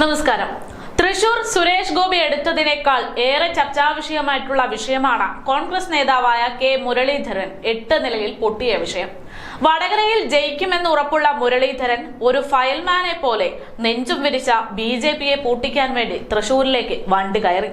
നമസ്കാരം തൃശൂർ സുരേഷ് ഗോപി എടുത്തതിനേക്കാൾ ഏറെ ചർച്ചാ വിഷയമായിട്ടുള്ള വിഷയമാണ് കോൺഗ്രസ് നേതാവായ കെ മുരളീധരൻ എട്ട് നിലയിൽ പൊട്ടിയ വിഷയം. വടകരയിൽ ജയിക്കുമെന്ന് ഉറപ്പുള്ള മുരളീധരൻ ഒരു ഫയൽമാനെ പോലെ നെഞ്ചും വിരിച്ച ബി ജെ പിയെ പൂട്ടിക്കാൻ വേണ്ടി തൃശൂരിലേക്ക് വണ്ടി കയറി.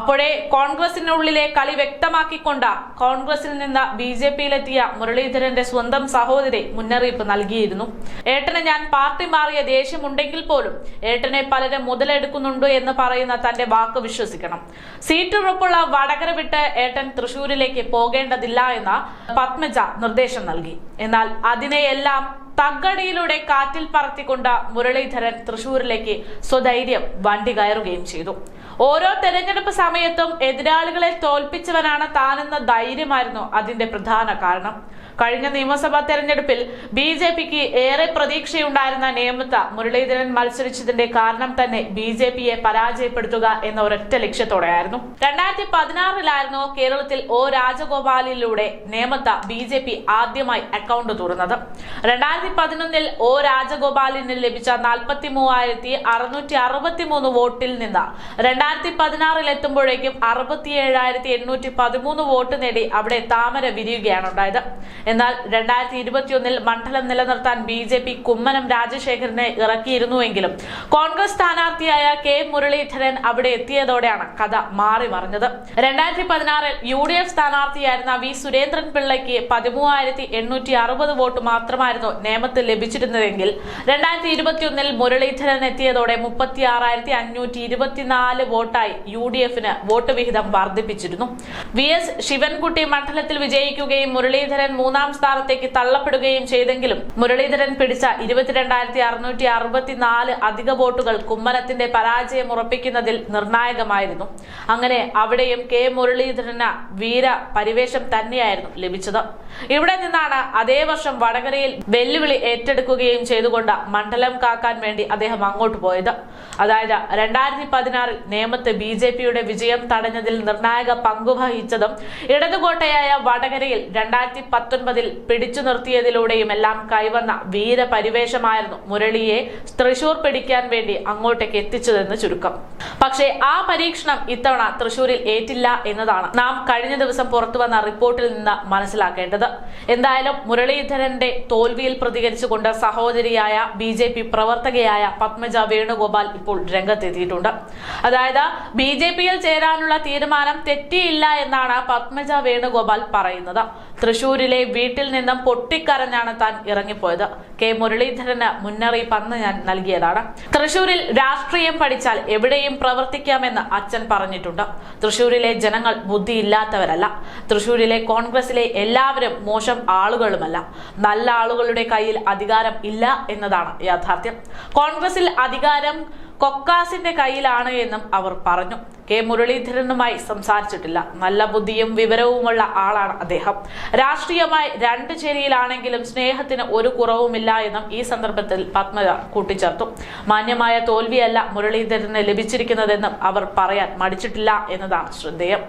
അപ്പോഴേ കോൺഗ്രസിനുള്ളിലെ കളി വ്യക്തമാക്കിക്കൊണ്ട് കോൺഗ്രസിൽ നിന്ന് ബി ജെ പിയിലെത്തിയ മുരളീധരന്റെ സ്വന്തം സഹോദരി മുന്നറിയിപ്പ് നൽകിയിരുന്നു. ഏട്ടന് ഞാൻ പാർട്ടി മാറിയ ദേഷ്യമുണ്ടെങ്കിൽ പോലും ഏട്ടനെ പലരും മുതലെടുക്കുന്നുണ്ടോ പറയുന്ന തന്റെ വാക്ക് വിശ്വസിക്കണം. സീറ്റ് ഉറപ്പുള്ള വടകര വിട്ട് ഏട്ടൻ തൃശൂരിലേക്ക് പോകേണ്ടതില്ല എന്ന പത്മജ നിർദ്ദേശം നൽകി. എന്നാൽ അതിനെയെല്ലാം തగ్గടിയിലൂടെ കാറ്റിൽ പറത്തിക്കൊണ്ട് മുരളീധരൻ തൃശൂരിലേക്ക് സ്വധൈര്യം വണ്ടി കയറുകയും ചെയ്തു. ഓരോ തെരഞ്ഞെടുപ്പ് സമയത്തും എതിരാളികളെ തോൽപ്പിച്ചവനാണ് താനെന്ന ധൈര്യമായിരുന്നു അതിന്റെ പ്രധാന കാരണം. കഴിഞ്ഞ നിയമസഭാ തെരഞ്ഞെടുപ്പിൽ ബി ജെ പിക്ക് ഏറെ പ്രതീക്ഷയുണ്ടായിരുന്ന നേമത്ത മുരളീധരൻ മത്സരിച്ചതിന്റെ കാരണം തന്നെ ബി ജെ പിയെ പരാജയപ്പെടുത്തുക എന്ന ഒരൊറ്റ ലക്ഷ്യത്തോടെയായിരുന്നു. രണ്ടായിരത്തി പതിനാറിലായിരുന്നു കേരളത്തിൽ ഒ രാജഗോപാലിലൂടെ നേമത്ത ബി ജെ പി ആദ്യമായി അക്കൗണ്ട് തുറന്നത്. രണ്ടായിരത്തി പതിനൊന്നിൽ ഒ രാജഗോപാലിന് ലഭിച്ച നാൽപ്പത്തി മൂവായിരത്തി അറുന്നൂറ്റി അറുപത്തി മൂന്ന് വോട്ടിൽ നിന്ന് രണ്ടായിരത്തി പതിനാറിൽ എത്തുമ്പോഴേക്കും അറുപത്തി ഏഴായിരത്തി എണ്ണൂറ്റി പതിമൂന്ന് വോട്ട് നേടി അവിടെ താമര വിരിയുകയാണ് ഉണ്ടായത്. എന്നാൽ രണ്ടായിരത്തി ഇരുപത്തിയൊന്നിൽ മണ്ഡലം നിലനിർത്താൻ ബി ജെ പി കുമ്മനം രാജശേഖരനെ ഇറക്കിയിരുന്നുവെങ്കിലും കോൺഗ്രസ് സ്ഥാനാർത്ഥിയായ കെ മുരളീധരൻ അവിടെ എത്തിയതോടെയാണ് കഥ മാറി മറിഞ്ഞത്. രണ്ടായിരത്തി പതിനാറിൽ യു ഡി എഫ് സ്ഥാനാർത്ഥിയായിരുന്ന വി സുരേന്ദ്രൻ പിള്ളയ്ക്ക് പതിമൂവായിരത്തി എണ്ണൂറ്റി അറുപത് വോട്ട് മാത്രമായിരുന്നു നേമത്തിൽ ലഭിച്ചിരുന്നതെങ്കിൽ രണ്ടായിരത്തി ഇരുപത്തിയൊന്നിൽ മുരളീധരൻ എത്തിയതോടെ മുപ്പത്തി ആറായിരത്തി അഞ്ഞൂറ്റി ഇരുപത്തിനാല് വോട്ടായി യു ഡി എഫിന് വോട്ട് വിഹിതം വർദ്ധിപ്പിച്ചിരുന്നു. വി എസ് ശിവൻകുട്ടി മണ്ഡലത്തിൽ വിജയിക്കുകയും മുരളീധരൻ മൂന്നാം സ്ഥാനത്തേക്ക് തള്ളപ്പെടുകയും ചെയ്തെങ്കിലും മുരളീധരൻ പിടിച്ച ഇരുപത്തിരണ്ടായിരത്തി അറുന്നൂറ്റി അറുപത്തിനാല് അധിക വോട്ടുകൾ കുമ്മനത്തിന്റെ പരാജയം ഉറപ്പിക്കുന്നതിൽ നിർണായകമായിരുന്നു. അങ്ങനെ അവിടെയും കെ മുരളീധരന് വീര പരിവേഷം തന്നെയായിരുന്നു ലഭിച്ചത്. ഇവിടെ നിന്നാണ് അതേ വർഷം വടകരയിൽ വെല്ലുവിളി ഏറ്റെടുക്കുകയും ചെയ്തുകൊണ്ട് മണ്ഡലം കാക്കാൻ വേണ്ടി അദ്ദേഹം അങ്ങോട്ട് പോയത്. അതായത് രണ്ടായിരത്തി പതിനാറിൽ നേമത്ത് ബി ജെ പിയുടെ വിജയം തടഞ്ഞതിൽ നിർണായക പങ്കുവഹിച്ചതും ഇടതുകോട്ടയായ വടകരയിൽ രണ്ടായിരത്തി പത്തൊൻപതിൽ പിടിച്ചു നിർത്തിയതിലൂടെയും എല്ലാം കൈവന്ന വീരപരിവേഷമായിരുന്നു മുരളിയെ തൃശൂർ പിടിക്കാൻ വേണ്ടി അങ്ങോട്ടേക്ക് എത്തിച്ചതെന്ന് ചുരുക്കം. പക്ഷേ ആ പരീക്ഷണം ഇത്തവണ തൃശൂരിൽ ഏറ്റില്ല എന്നതാണ് നാം കഴിഞ്ഞ ദിവസം പുറത്തു വന്ന റിപ്പോർട്ടിൽ നിന്ന് മനസ്സിലാക്കേണ്ടത്. എന്തായാലും മുരളീധരന്റെ തോൽവിയിൽ പ്രതികരിച്ചുകൊണ്ട് സഹോദരിയായ ബി ജെ പി പ്രവർത്തകയായ പത്മജ വേണുഗോപാൽ ഇപ്പോൾ രംഗത്തെത്തിയിട്ടുണ്ട്. അതായത് ബി ജെ പിയിൽ ചേരാനുള്ള തീരുമാനം തെറ്റിയില്ല എന്നാണ് പത്മജ വേണുഗോപാൽ പറയുന്നത്. തൃശൂരിലെ വീട്ടിൽ നിന്നും പൊട്ടിക്കരഞ്ഞാണ് താൻ ഇറങ്ങിപ്പോയത്. കെ മുരളീധരന് മുന്നറിയിപ്പ് അന്ന് ഞാൻ നൽകിയതാണ്. തൃശൂരിൽ രാഷ്ട്രീയം പഠിച്ചാൽ എവിടെയും പ്രവർത്തിക്കാമെന്ന് അച്ഛൻ പറഞ്ഞിട്ടുണ്ട്. തൃശൂരിലെ ജനങ്ങൾ ബുദ്ധിയില്ലാത്തവരല്ല. തൃശൂരിലെ കോൺഗ്രസിലെ എല്ലാവരും മോശം ആളുകളുമല്ല. നല്ല ആളുകളുടെ കയ്യിൽ അധികാരം ഇല്ല എന്നതാണ് യാഥാർത്ഥ്യം. കോൺഗ്രസിൽ അധികാരം കൊക്കാസിന്റെ കയ്യിലാണ് എന്നും അവർ പറഞ്ഞു. കെ. മുരളീധരനുമായി സംസാരിച്ചിട്ടില്ല. നല്ല ബുദ്ധിയും വിവരവുമുള്ള ആളാണ് അദ്ദേഹം. രാഷ്ട്രീയമായി രണ്ട് ചേരിയിലാണെങ്കിലും സ്നേഹത്തിന് ഒരു കുറവുമില്ല എന്നും ഈ സന്ദർഭത്തിൽ പത്മജ കൂട്ടിച്ചേർത്തു. മാന്യമായ തോൽവിയല്ല മുരളീധരന് ലഭിച്ചിരിക്കുന്നതെന്നും അവർ പറയാൻ മടിച്ചിട്ടില്ല എന്നതാണ് ശ്രദ്ധേയം.